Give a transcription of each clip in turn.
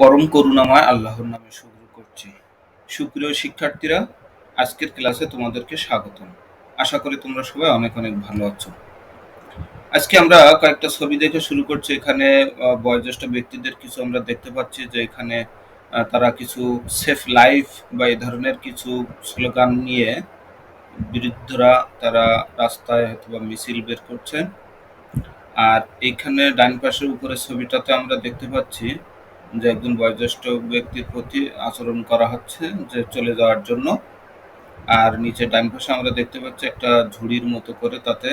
পরম করুণাময় আল্লাহর নামে শুরু করছি। সুপ্রিয় শিক্ষার্থীরা, আজকের ক্লাসে তোমাদেরকে স্বাগতম। আশা করি তোমরা সবাই অনেক অনেক ভালো আছো। আজকে আমরা কয়েকটা ছবি দেখে শুরু করছি। এখানে বয়োজ্যেষ্ঠ ব্যক্তিদের কিছু আমরা দেখতে পাচ্ছি যে এখানে তারা কিছু সেফ লাইফ বা এই ধরনের কিছু স্লোগান নিয়ে বিরুদ্ধরা তারা রাস্তায় হয়তো বা মিছিল বের করছেন। আর এইখানে ডান পাশের উপরে ছবিটাতে আমরা দেখতে পাচ্ছি যে একজন বয়োজ্যেষ্ঠ ব্যক্তির প্রতি আচরণ করা হচ্ছে যে চলে যাওয়ার জন্য। আর নিচে ডান পাশে আমরা দেখতে পাচ্ছি একটা ঝুড়ির মতো করে তাতে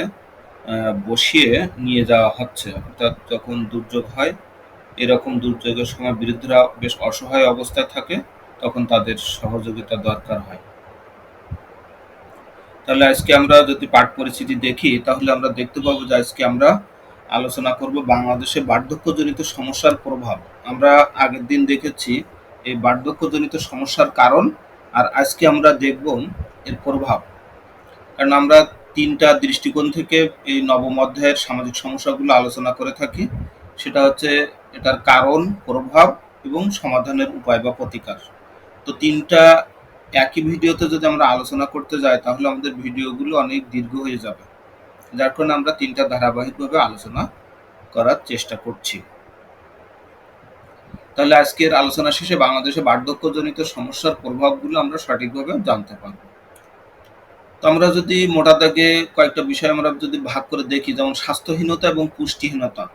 বসিয়ে নিয়ে যাওয়া হচ্ছে। অর্থাৎ যখন দুর্যোগ হয়, এরকম দুর্যোগের সময় বিরুদ্ধরা বেশ অসহায় অবস্থায় থাকে, তখন তাদের সহযোগিতা দরকার হয়। তাহলে আজকে আমরা যদি পাঠ পরিস্থিতি দেখি, তাহলে আমরা দেখতে পাবো যে আজকে আমরা আলোচনা করব বাংলাদেশে বার্ধক্যজনিত সমস্যার প্রভাব। আমরা আগের দিন দেখেছি এই বার্ধক্যজনিত সমস্যার কারণ, আর আজকে আমরা দেখব এর প্রভাব। কারণ আমরা তিনটা দৃষ্টিকোণ থেকে এই নবম অধ্যায়ের সামাজিক সমস্যাগুলো আলোচনা করে থাকি। সেটা হচ্ছে এটার কারণ, প্রভাব এবং সমাধানের উপায় বা প্রতিকার। তো তিনটা একই ভিডিওতে যদি আমরা আলোচনা করতে যাই, তাহলে আমাদের ভিডিওগুলো অনেক দীর্ঘ হয়ে যাবে। যার কারণে আমরা তিনটা ধারাবাহিকভাবে আলোচনা করার চেষ্টা করছি। তাহলে আজকের আলোচনা শেষে বাংলাদেশে বার্ধক্যজনিত সমস্যার প্রভাবগুলো আমরা সঠিকভাবে জানতে পারব। তো আমরা যদি মোটা দাগে কয়েকটা বিষয় আমরা যদি ভাগ করে দেখি, যেমন স্বাস্থ্যহীনতা এবং পুষ্টিহীনতা,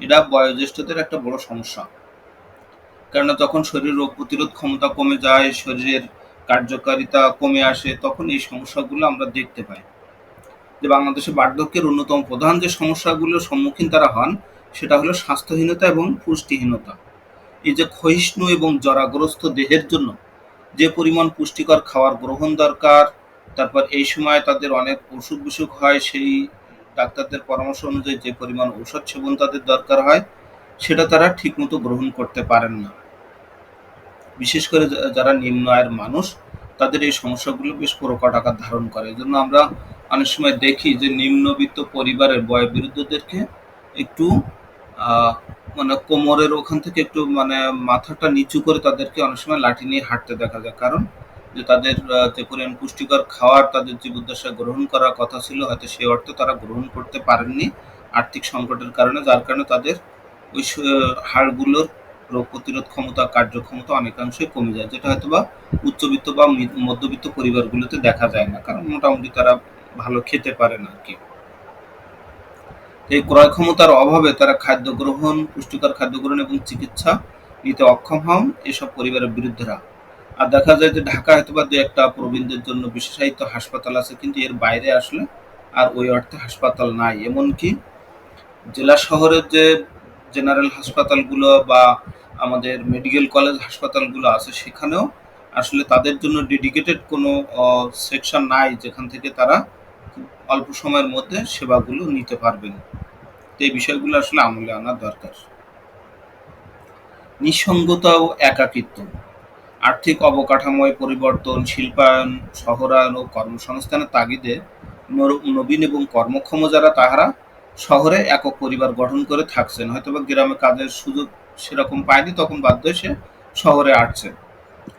এটা বয়োজ্যেষ্ঠদের একটা বড় সমস্যা। কেননা যখন শরীর রোগ প্রতিরোধ ক্ষমতা কমে যায়, শরীরের কার্যকারিতা কমে আসে, তখন এই সমস্যাগুলো আমরা দেখতে পাই। যে বাংলাদেশে বার্ধক্যের অন্যতম প্রধান যে সমস্যাগুলোর সম্মুখীন তারা হন, সেটা হলো স্বাস্থ্যহীনতা এবং পুষ্টিহীনতা। এই যে ক্ষয়িষ্ণু এবং জরাগ্রস্ত দেহের জন্য যে পরিমাণ পুষ্টিকর খাওয়ার গ্রহণ দরকার তারপর এই সময় তাদের অনেক অসুখ বিসুখ হয় সেই ডাক্তারদের পরামর্শ অনুযায়ী যে পরিমাণ ঔষধ সেবন তাদের দরকার হয় সেটা তারা ঠিকমতো গ্রহণ করতে পারেন না। বিশেষ করে যারা নিম্ন আয়ের মানুষ তাদের এই সমস্যাগুলো বেশ প্রকট আকার ধারণ করে। এই জন্য আমরা অনেক সময় দেখি যে নিম্নবিত্ত পরিবারের বয়োবৃদ্ধদেরকে একটু আহ, মানে কোমরের ওখান থেকে একটু মানে মাথাটা নিচু করে তাদেরকে অনেক সময় লাঠি নিয়ে হাঁটতে দেখা যায়। কারণ যে তাদের যে পরিমাণ পুষ্টিকর খাওয়ার তাদের জীবদ্দশায় গ্রহণ করার কথা ছিল, হয়তো সেই অর্থে তারা গ্রহণ করতে পারেননি আর্থিক সংকটের কারণে, যার কারণে তাদের ওই হাড়গুলোর রোগ প্রতিরোধ ক্ষমতা, কার্যক্ষমতা অনেকাংশই কমে যায়, যেটা হয়তো বা উচ্চবিত্ত বা মধ্যবিত্ত পরিবারগুলোতে দেখা যায় না। কারণ মোটামুটি তারা ভালো খেতে পারে না আর কি। এই ক্রয় ক্ষমতার অভাবে তারা খাদ্য গ্রহণ, পুষ্টিকর খাদ্য গ্রহণ এবং চিকিৎসা নিতে অক্ষম হন এসব পরিবারের বিরুদ্ধরা। আর দেখা যায় যে ঢাকা হয়তো বা দু একটা প্রবীণদের জন্য বিশেষায়িত হাসপাতাল আছে, কিন্তু এর বাইরে আসলে আর ওই অর্থে হাসপাতাল নাই। এমনকি জেলা শহরের যে জেনারেল হাসপাতালগুলো বা আমাদের মেডিকেল কলেজ হাসপাতালগুলো আছে, সেখানেও আসলে তাদের জন্য ডেডিকেটেড কোনো সেকশন নাই, যেখান থেকে তারা অল্প সময়ের মধ্যে সেবাগুলো নিতে পারবেন। তো এই বিষয়গুলো আসলে আমলে আনা দরকার। নিঃসঙ্গতা ও একাকিত্ব। আর্থিক অবকাঠামোয় পরিবর্তন, শিল্পায়ন, শহরায়ন ও কর্মসংস্থানের তাগিদে নবীন এবং কর্মক্ষম যারা, তাহারা শহরে একক পরিবার গঠন করে থাকছেন। হয়তোবা গ্রামে কাজের সুযোগ সেরকম পায়নি, তখন বাধ্য সে শহরে আসছে।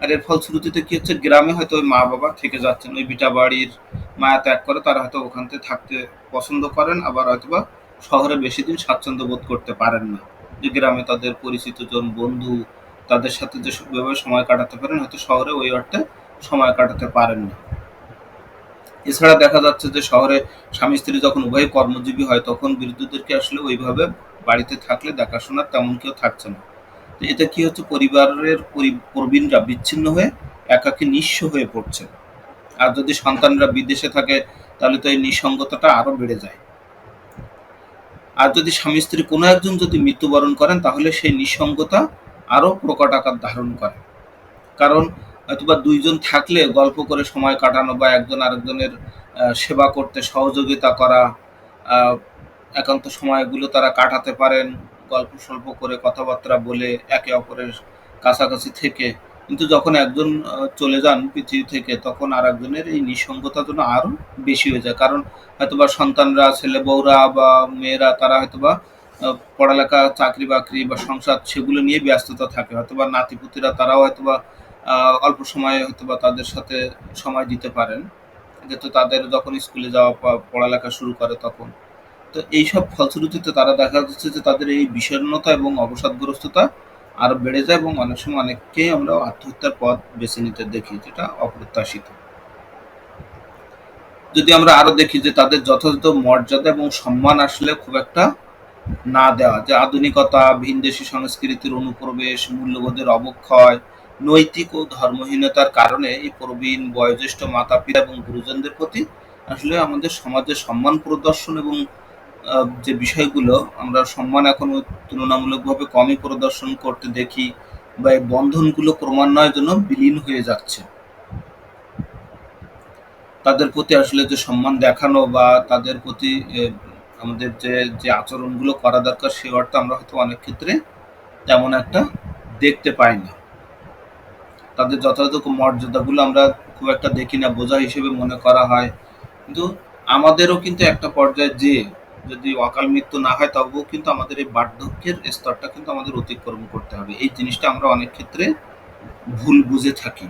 আর এর ফলশ্রুতিতে কি হচ্ছে? গ্রামে হয়তো ওই মা বাবা থেকে যাচ্ছেন, ওই ভিটা বাড়ির মায়া ত্যাগ করে, তারা হয়তো ওখান থেকে থাকতে পছন্দ করেন, আবার হয়তোবা শহরে বেশি দিন স্বাচ্ছন্দ্য বোধ করতে পারেন না। যে গ্রামে তাদের পরিচিত জন বন্ধু, তাদের সাথে যে ভাবে সময় কাটাতে পারেন, হয়তো শহরে ওই অর্থে সময় কাটাতে পারেন না। এছাড়া দেখা যাচ্ছে যে শহরে স্বামী স্ত্রী যখন উভয় কর্মজীবী হয়, তখন বিরুদ্ধদেরকে আসলে ওইভাবে বাড়িতে থাকলে দেখাশোনার তেমন কেউ থাকছে না। তো এতে কি হচ্ছে? পরিবারের প্রবীণরা বিচ্ছিন্ন হয়ে একাকী নিঃস্ব হয়ে পড়ছে। আর যদি সন্তানরা বিদেশে থাকে, তাহলে তো এই নিঃসঙ্গতাটা আরও বেড়ে যায়। আর যদি স্বামী স্ত্রী কোনো একজন যদি মৃত্যুবরণ করেন, তাহলে সেই নিঃসঙ্গতা আরও প্রকট আকার ধারণ করে। কারণ হয়তোবা দুইজন থাকলে গল্প করে সময় কাটানো বা একজন আরেকজনের সেবা করতে সহযোগিতা করা একান্ত সময়গুলো তারা কাটাতে পারেন গল্প স্বল্প করে কথাবার্তা বলে একে অপরের কাছাকাছি থেকে কিন্তু যখন একজন চলে যান পৃথিবী থেকে, তখন আর একজনের এই নিঃসঙ্গতা যেন আরও বেশি হয়ে যায়। কারণ হয়তোবা সন্তানরা, ছেলে বউরা বা মেয়েরা, তারা হয়তোবা পড়ালেখা, চাকরি বাকরি বা সংসার সেগুলো নিয়ে ব্যস্ততা থাকে। হয়তোবা নাতিপুতিরা, তারাও হয়তোবা অল্প সময়ে হয়তোবা তাদের সাথে সময় দিতে পারেন। যেহেতু তাদের যখন স্কুলে যাওয়া বা পড়ালেখা শুরু করে তখন। তো এইসব ফলশ্রুতিতে তারা দেখা যাচ্ছে যে তাদের এই বিষণ্ণতা এবং অবসাদগ্রস্ততা আরও বেড়ে যায় এবং অনেক সময় অনেককেই আমরা আত্মহত্যার পথ বেছে নিতে দেখি যেটা অপ্রত্যাশিত। যদি আমরা আরও দেখি যে তাদের যথাযথ মর্যাদা এবং সম্মান আসলে খুব একটা না দেওয়া, যে আধুনিকতা ভিনদেশি সংস্কৃতির অনুপ্রবেশ, মূল্যবোধের অবক্ষয়, নৈতিক ও ধর্মহীনতার কারণে এই প্রবীণ বয়োজ্যেষ্ঠ মাতা পিতা এবং গুরুজনদের প্রতি আসলে আমাদের সমাজে সম্মান প্রদর্শন এবং যে বিষয়গুলো আমরা সম্মান এখনও তুলনামূলকভাবে কমই প্রদর্শন করতে দেখি বা এই বন্ধনগুলো ক্রমান্বয়ের জন্য বিলীন হয়ে যাচ্ছে। তাদের প্রতি আসলে যে সম্মান দেখানো বা তাদের প্রতি আমাদের যে যে আচরণগুলো করা দরকার, সে অর্থে আমরা হয়তো অনেক ক্ষেত্রে তেমন একটা দেখতে পাই না। তাদের যথাযথ মর্যাদাগুলো আমরা খুব একটা দেখি না, বোঝা হিসেবে মনে করা হয়। কিন্তু আমাদেরও কিন্তু একটা পর্যায়ে যে যদি অকাল মৃত্যু না হয়, তবুও কিন্তু আমাদের এই বার্ধক্যের স্তরটা কিন্তু আমাদের অতিক্রম করতে হবে। এই জিনিসটা আমরা অনেক ক্ষেত্রে ভুল বুঝে থাকি।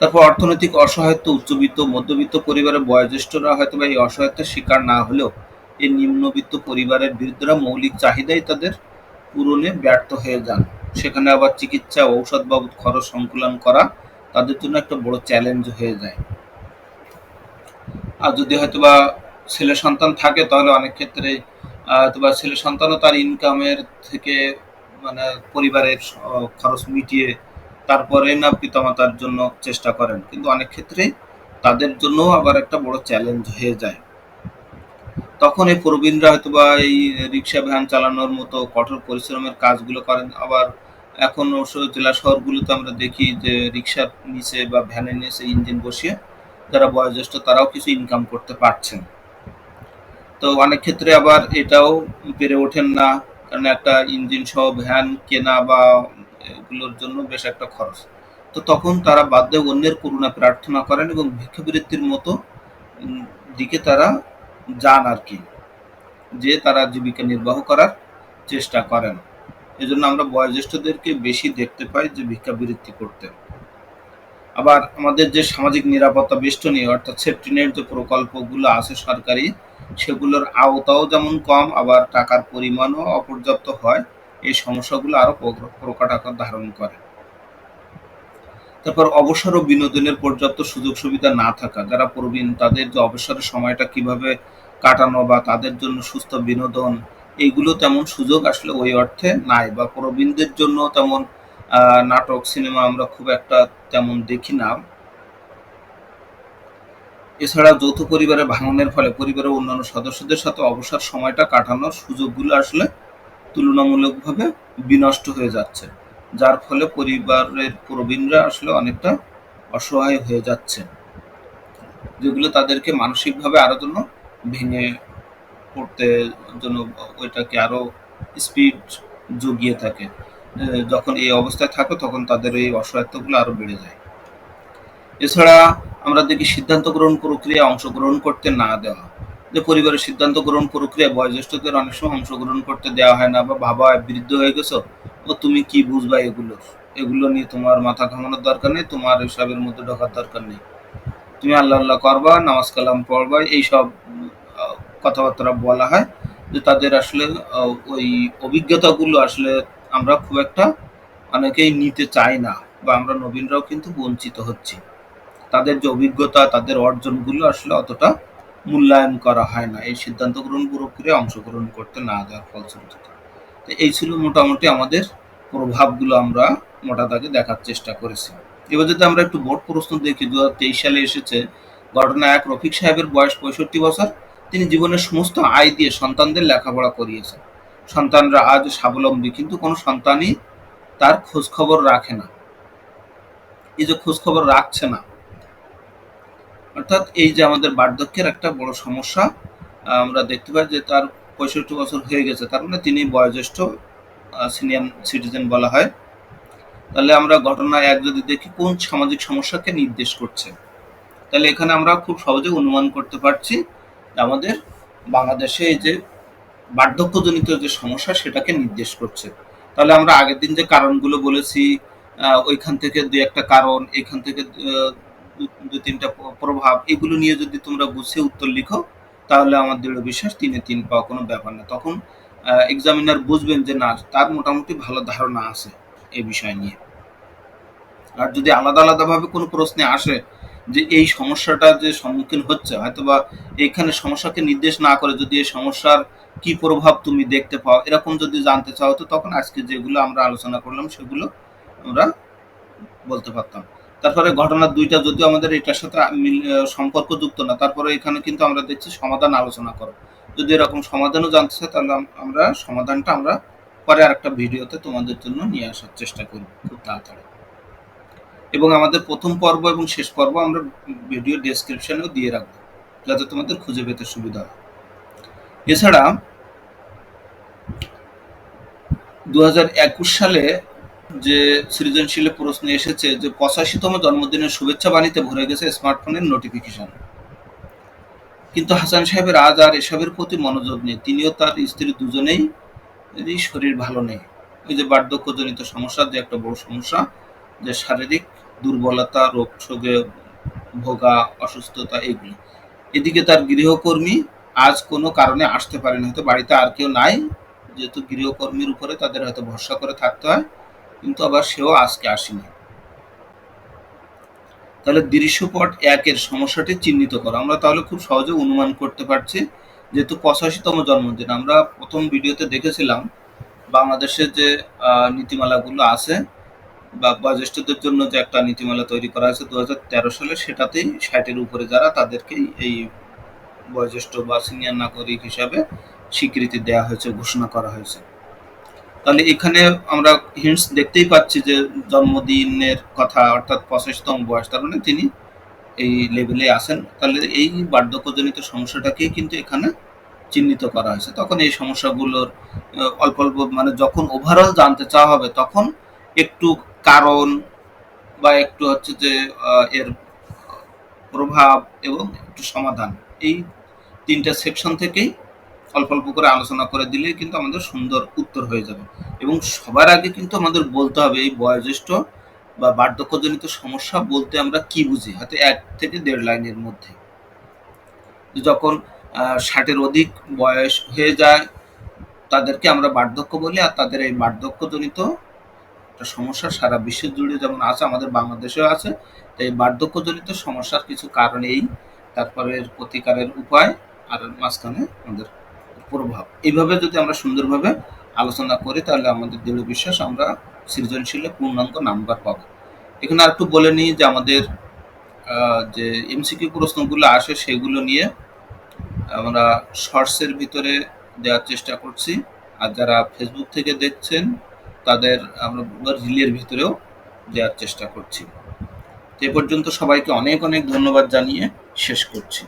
তারপর অর্থনৈতিক অসহায়ত্ব, উচ্চবিত্ত, মধ্যবিত্ত পরিবারের বয়োজ্যেষ্ঠরা হয়তো বা এই অসহায়তার শিকার না হলেও এই নিম্নবিত্ত পরিবারের বৃদ্ধরা মৌলিক চাহিদাই তাদের পূরণে ব্যর্থ হয়ে যান। সেখানে আবার চিকিৎসা, ঔষধ বাবদ খরচ সংকুলন করা তাদের জন্য একটা বড় চ্যালেঞ্জ হয়ে যায়। আর যদি হয়তোবা ছেলে সন্তান থাকে, তাহলে অনেক ক্ষেত্রে হয়তোবা ছেলে সন্তানও তার ইনকামের থেকে মানে পরিবারের খরচ মিটিয়ে তারপরে না পিতামাতার জন্য চেষ্টা করেন। কিন্তু অনেক ক্ষেত্রে তাদের জন্য আবার একটা বড় চ্যালেঞ্জ হয়ে যায়। তখন এই প্রবীণরা হয়তোবা এই রিক্সা ভ্যান চালানোর মতো কঠোর পরিশ্রমের কাজগুলো করেন। আবার এখন জেলা শহরগুলোতে আমরা দেখি যে রিক্সার নিচে বা ভ্যানের নিচে ইঞ্জিন বসিয়ে, যারা বয়োজ্যেষ্ঠ তারাও কিছু ইনকাম করতে পারছেন। তো অনেক ক্ষেত্রে আবার এটাও পেরে ওঠেন না, কারণ একটা ইঞ্জিন সহ ভ্যান কেনা বা এগুলোর জন্য বেশ একটা খরচ। তো তখন তারা বাধ্য অন্যের করুণা প্রার্থনা করেন এবং ভিক্ষাবৃত্তির মতো দিকে তারা যান আর কি, যে তারা জীবিকা নির্বাহ করার চেষ্টা করেন। এজন্য আমরা বয়োজ্যেষ্ঠদেরকে বেশি দেখতে পাই যে ভিক্ষাবৃত্তি করতে। আবার আমাদের যে সামাজিক নিরাপত্তা বেষ্টনী অর্থাৎ সেফটি নেট যে প্রকল্পগুলো আছে সরকারি সেগুলোর আওতাও যেমন কম, আবার টাকার পরিমাণও অপর্যাপ্ত হয়। এই সমস্যাগুলো আরও প্রক- প্রকট আকার ধারণ করে। তারপর অবসর ও বিনোদনের পর্যাপ্ত সুযোগ সুবিধা না থাকা, যারা প্রবীণ, তাদের যে অবসরের সময়টা কীভাবে কাটানো বা তাদের জন্য সুস্থ বিনোদন, এইগুলো তেমন সুযোগ আসলে ওই অর্থে নাই বা প্রবীণদের জন্য তেমন নাটক, সিনেমা আমরা খুব একটা তেমন দেখি না। এছাড়া যৌথ পরিবারে ভাঙনের ফলে পরিবারের অন্যান্য সদস্যদের সাথে অবসর সময়টা কাটানোর সুযোগগুলো আসলে তুলনামূলকভাবে বিনষ্ট হয়ে যাচ্ছে, যার ফলে পরিবারের প্রবীণরা আসলে অনেকটা অসহায় হয়ে যাচ্ছে, যেগুলো তাদেরকে মানসিকভাবে আরও জন্য ভেঙে পড়তে জন্য ওইটাকে আরও স্পিড জুগিয়ে থাকে। যখন এই অবস্থায় থাকে তখন তাদের এই অসহায়ত্বগুলো আরও বেড়ে যায়। এছাড়া আমরা দেখি সিদ্ধান্ত গ্রহণ প্রক্রিয়া অংশগ্রহণ করতে না দেওয়া। যে পরিবারের সিদ্ধান্ত গ্রহণ প্রক্রিয়া বয়োজ্যেষ্ঠদের অনেক সময় অংশগ্রহণ করতে দেওয়া হয় না বা হয়, বৃদ্ধ হয়ে গেছো ও তুমি কি বুঝবা এগুলো? এগুলো নিয়ে তোমার মাথা ঘামানোর দরকার নেই তোমার এসবের মধ্যে ঢোকার দরকার নেই। তুমি আল্লাহ আল্লাহ করবা নামাজ কালাম পড়বা এইসব কথাবার্তা বলা হয় যে তাদের আসলে ওই অভিজ্ঞতাগুলো আসলে আমরা খুব একটা অনেকেই নিতে চাই না বা আমরা নবীনরাও কিন্তু বঞ্চিত হচ্ছি। তাদের যে অভিজ্ঞতা, তাদের অর্জনগুলো আসলে অতটা মূল্যায়ন করা হয় না। এই সিদ্ধান্ত গ্রহণ প্রক্রিয়ায় অংশগ্রহণ করতে না দেওয়ার ফলশ্রুতিতে। তো এই ছিল মোটামুটি আমাদের প্রভাবগুলো আমরা মোটা দাগে দেখার চেষ্টা করেছি। এবার যদি আমরা একটু বোর্ড প্রশ্ন দেখি, দুহাজার তেইশ সালে এসেছে ঘটনা এক রফিক সাহেবের বয়স পঁয়ষট্টি বছর। তিনি জীবনের সমস্ত আয় দিয়ে সন্তানদের লেখাপড়া করিয়েছেন। সন্তানরা আজ স্বাবলম্বী, কিন্তু কোনো সন্তানই তার খোঁজখবর রাখে না। এই যে খোঁজখবর রাখছে না অর্থাৎ এই যে আমাদের বার্ধক্যের একটা বড় সমস্যা আমরা দেখতে পাই যে তার পঁয়ষট্টি বছর হয়ে গেছে। তার মানে তিনি বয়োজ্যেষ্ঠ সিনিয়র সিটিজেন বলা হয়। তাহলে আমরা ঘটনা এক যদি দেখি, কোন সামাজিক সমস্যাকে নির্দেশ করছে? তাহলে এখানে আমরা খুব সহজে অনুমান করতে পারছি আমাদের বাংলাদেশে এই যে বার্ধক্যজনিত যে সমস্যা, সেটাকে নির্দেশ করছে। তাহলে আমরা আগের দিন যে কারণগুলো বলেছি ওইখান থেকে দুই একটা কারণ, এখান থেকে দু- তিনটা প্রভাব এগুলো নিয়ে যদি তোমরা গুছিয়ে উত্তর লিখো, তাহলে আমার দৃঢ় বিশ্বাস তিনে তিন পাওয়া কোনো ব্যাপার না। তখন এক্সামিনার বুঝবেন যে না, তার মোটামুটি ভালো ধারণা আছে এই বিষয় নিয়ে। আর যদি আলাদা আলাদাভাবে কোনো প্রশ্নে আসে যে এই সমস্যাটা যে সম্মুখীন হচ্ছে, হয়তোবা এইখানে সমস্যাকে নির্দেশ না করে যদি এই সমস্যার কি প্রভাব তুমি দেখতে পাও, এরকম যদি জানতে চাও, তো তখন আজকে যেগুলো আমরা আলোচনা করলাম, সেগুলো আমরা বলতে পারতাম। তারপরে ঘটনা দুইটা যদিও আমাদের এটার সাথে আহ, সম্পর্কযুক্ত না তারপরে এখানে কিন্তু আমরা দেখছি সমাধান আলোচনা করো। যদি এরকম সমাধানও জানতে চাই তাহলে আমরা সমাধানটা আমরা পরে আরেকটা ভিডিওতে তোমাদের জন্য নিয়ে আসার চেষ্টা করব খুব তাড়াতাড়ি। এবং আমাদের প্রথম পর্ব এবং শেষ পর্ব আমরা ভিডিও ডেসক্রিপশনেও দিয়ে রাখব যাতে তোমাদের খুঁজে পেতে সুবিধা হয়। এছাড়া দু হাজার একুশ সালে যে সৃজনশীল প্রশ্ন এসেছে যে পঁচাশিতম জন্মদিনের শুভেচ্ছা বাণীতে ভরে গেছে স্মার্টফোনের নোটিফিকেশন। কিন্তু হাসান সাহেবের আজ আর এসবের প্রতি মনোযোগ নেই। তিনিও তার স্ত্রী দুজনেই শরীর ভালো নেই। ওই যে বার্ধক্যজনিত সমস্যা, যে একটা বড় সমস্যা, যে শারীরিক দুর্বলতা, রোগ শোকে ভোগা, অসুস্থতা, এগুলি। এদিকে তার গৃহকর্মী আজ কোনো কারণে আসতে পারেনি। হয়তো বাড়িতে আর কেউ নাই, যেহেতু গৃহকর্মীর উপরে তাদের হয়তো ভরসা করে থাকতে হয়। কিন্তু আবার সেও আজকে আসেনি। তাহলে দৃশ্যপট একের সমস্যাটি চিহ্নিত করো। আমরা তাহলে খুব সহজে অনুমান করতে পারছি যেহেতু পঁচাশিতম জন্মদিন। আমরা প্রথম ভিডিওতে দেখেছিলাম বাংলাদেশের যে নীতিমালাগুলো আছে বা বয়োজ্যেষ্ঠদের জন্য যে একটা নীতিমালা তৈরি করা হয়েছে দু হাজার তেরো সালে, সেটাতেই ষাটের উপরে যারা তাদেরকেই এই বয়োজ্যেষ্ঠ বা সিনিয়র নাগরিক হিসাবে স্বীকৃতি দেওয়া হয়েছে, ঘোষণা করা হয়েছে। তাহলে এখানে আমরা হিন্টস দেখতেই পাচ্ছি যে জন্মদিনের কথা, অর্থাৎ পঁচাশিতম বয়স, তার মানে তিনি এই লেভেলে আসেন তাহলে এই বার্ধক্যজনিত সমস্যাটাকেই কিন্তু এখানে চিহ্নিত করা হয়েছে। তখন এই সমস্যাগুলোর অল্প অল্প মানে যখন ওভারঅল জানতে চাওয়া হবে, তখন একটু কারণ বা একটু হচ্ছে যে এর প্রভাব এবং একটু সমাধান, এই তিনটা সেকশন থেকেই অল্প অল্প করে আলোচনা করে দিলেই কিন্তু আমাদের সুন্দর উত্তর হয়ে যাবে। এবং সবার আগে কিন্তু আমাদের বলতে হবে এই বয়োজ্যেষ্ঠ বা বার্ধক্যজনিত সমস্যা বলতে আমরা কি বুঝি? হয়তো এক থেকে দেড় লাইনের মধ্যে। যখন ষাটের অধিক বয়স হয়ে যায়, তাদেরকে আমরা বার্ধক্য বলি আর তাদের এই বার্ধক্যজনিত একটা সমস্যা সারা বিশ্ব জুড়ে যেমন আছে, আমাদের বাংলাদেশেও আছে তাই বার্ধক্যজনিত সমস্যার কিছু কারণ এই তারপরে প্রতিকারের উপায় আর মাঝখানে আমাদের প্রভাব। এইভাবে যদি আমরা সুন্দরভাবে আলোচনা করি, তাহলে আমাদের দৃঢ় বিশ্বাস, আমরা সৃজনশীলে পূর্ণাঙ্গ নাম্বার পাবো। এখানে আর একটু বলে নিই যে আমাদের যে এমসিকিউ প্রশ্নগুলো আসে, সেগুলো নিয়ে আমরা শর্টসের ভিতরে দেওয়ার চেষ্টা করছি। আর যারা ফেসবুক থেকে দেখছেন, তাদের আমরা রিলের ভিতরেও দেওয়ার চেষ্টা করছি। এ পর্যন্ত সবাইকে অনেক অনেক ধন্যবাদ জানিয়ে শেষ করছি।